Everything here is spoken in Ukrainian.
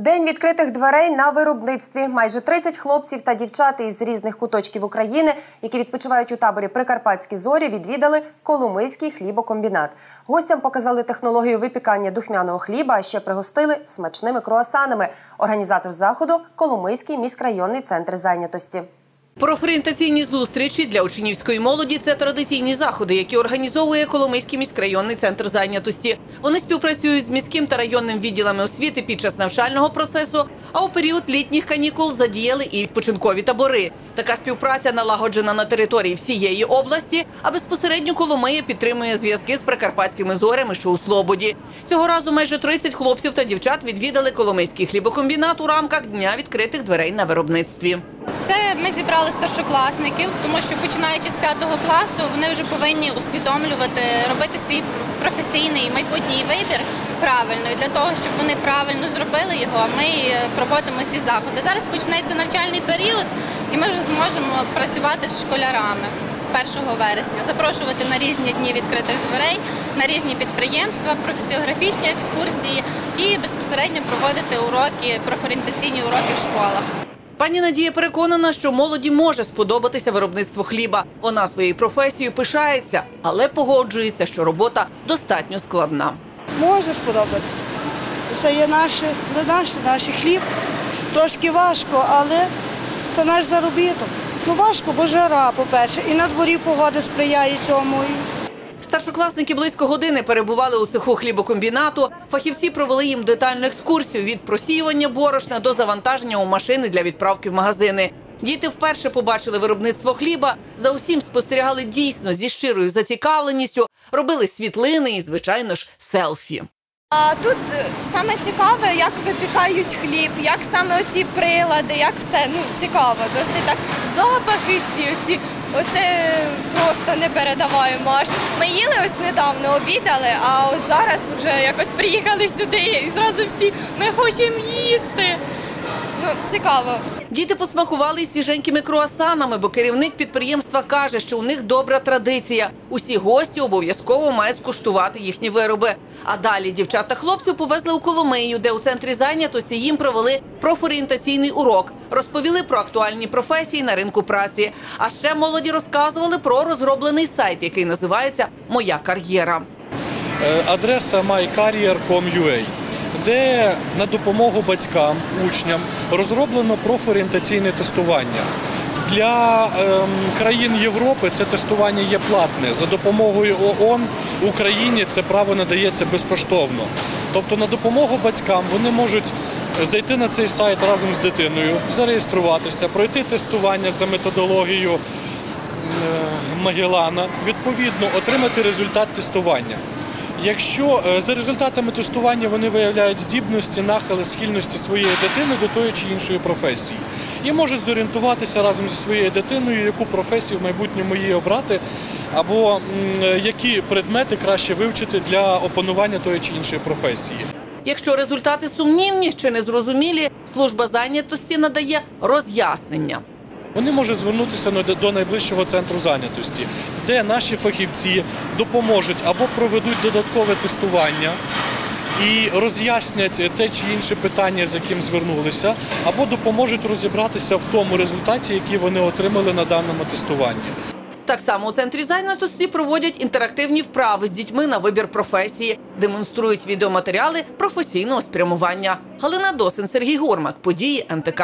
День відкритих дверей на виробництві. Майже 30 хлопців та дівчат із різних куточків України, які відпочивають у таборі Прикарпатські зорі, відвідали Коломийський хлібокомбінат. Гостям показали технологію випікання духмяного хліба, а ще пригостили смачними круасанами. Організатор заходу Коломийський міськрайонний центр зайнятості. Профорієнтаційні зустрічі для учнівської молоді це традиційні заходи, які організовує Коломийський міськрайонний центр зайнятості. Вони співпрацюють з міським та районним відділами освіти під час навчального процесу. А у період літніх канікул задіяли і відпочинкові табори. Така співпраця налагоджена на території всієї області, а безпосередньо Коломия підтримує зв'язки з прикарпатськими зорями, що у Слободі. Цього разу майже 30 хлопців та дівчат відвідали Коломийський хлібокомбінат у рамках дня відкритих дверей на виробництві. Це ми зібрали старшокласників, тому що починаючи з п'ятого класу, вони вже повинні усвідомлювати, робити свій професійний майбутній вибір правильно і для того, щоб вони правильно зробили його. Ми проводимо ці заходи. Зараз почнеться навчальний період, і ми вже зможемо працювати з школярами з 1 вересня, запрошувати на різні дні відкритих дверей, на різні підприємства, професіографічні екскурсії і безпосередньо проводити уроки, профорієнтаційні уроки в школах. Пані Надія переконана, що молоді може сподобатися виробництво хліба. Вона своєю професією пишається, але погоджується, що робота достатньо складна. Може сподобатися. Це є наше, не наше, наш хліб. Трошки важко, але це наш заробіток. Ну важко, бо жара, по-перше, і на дворі погода сприяє цьому. Старшокласники близько години перебували у цеху хлібокомбінату. Фахівці провели їм детальну екскурсію від просіювання борошна до завантаження у машини для відправки в магазини. Діти вперше побачили виробництво хліба. За усім спостерігали дійсно зі щирою зацікавленістю, робили світлини і, звичайно ж, селфі. Тут саме цікаве, як випікають хліб, як саме оці прилади, як все ну цікаво. Досить так запахи ці, оці, оце просто не передаваємо. Аж ми їли ось недавно, обідали, а от зараз вже якось приїхали сюди і зразу всі ми хочемо їсти. Ну, цікаво. Діти посмакували й свіженькими круасанами, бо керівник підприємства каже, що у них добра традиція. Усі гості обов'язково мають скуштувати їхні вироби. А далі дівчат та хлопців повезли у Коломию, де у центрі зайнятості їм провели профорієнтаційний урок, розповіли про актуальні професії на ринку праці. А ще молоді розказували про розроблений сайт, який називається Моя кар'єра. Е, адреса mycarrier.com.ua, де на допомогу батькам, учням розроблено профорієнтаційне тестування. Для ем, країн Європи це тестування є платне. За допомогою ООН Україні це право надається безкоштовно. Тобто на допомогу батькам вони можуть зайти на цей сайт разом з дитиною, зареєструватися, пройти тестування за методологією е, Магеллана, відповідно отримати результат тестування. Якщо е, за результатами тестування вони виявляють здібності, нахили, схильності своєї дитини до тої чи іншої професії, і можуть зорієнтуватися разом зі своєю дитиною, яку професію в майбутньому їй обрати, або е, які предмети краще вивчити для опанування тої чи іншої професії. Якщо результати сумнівні чи незрозумілі, служба зайнятості надає роз'яснення. Вони можуть звернутися до найближчого центру зайнятості, де наші фахівці допоможуть або проведуть додаткове тестування і роз'яснять те чи інше питання, з яким звернулися, або допоможуть розібратися в тому результаті, який вони отримали на даному тестуванні. Так само у центрі зайнятості проводять інтерактивні вправи з дітьми на вибір професії, демонструють відеоматеріали професійного спрямування. Галина Досин, Сергій Гормак. Події НТК.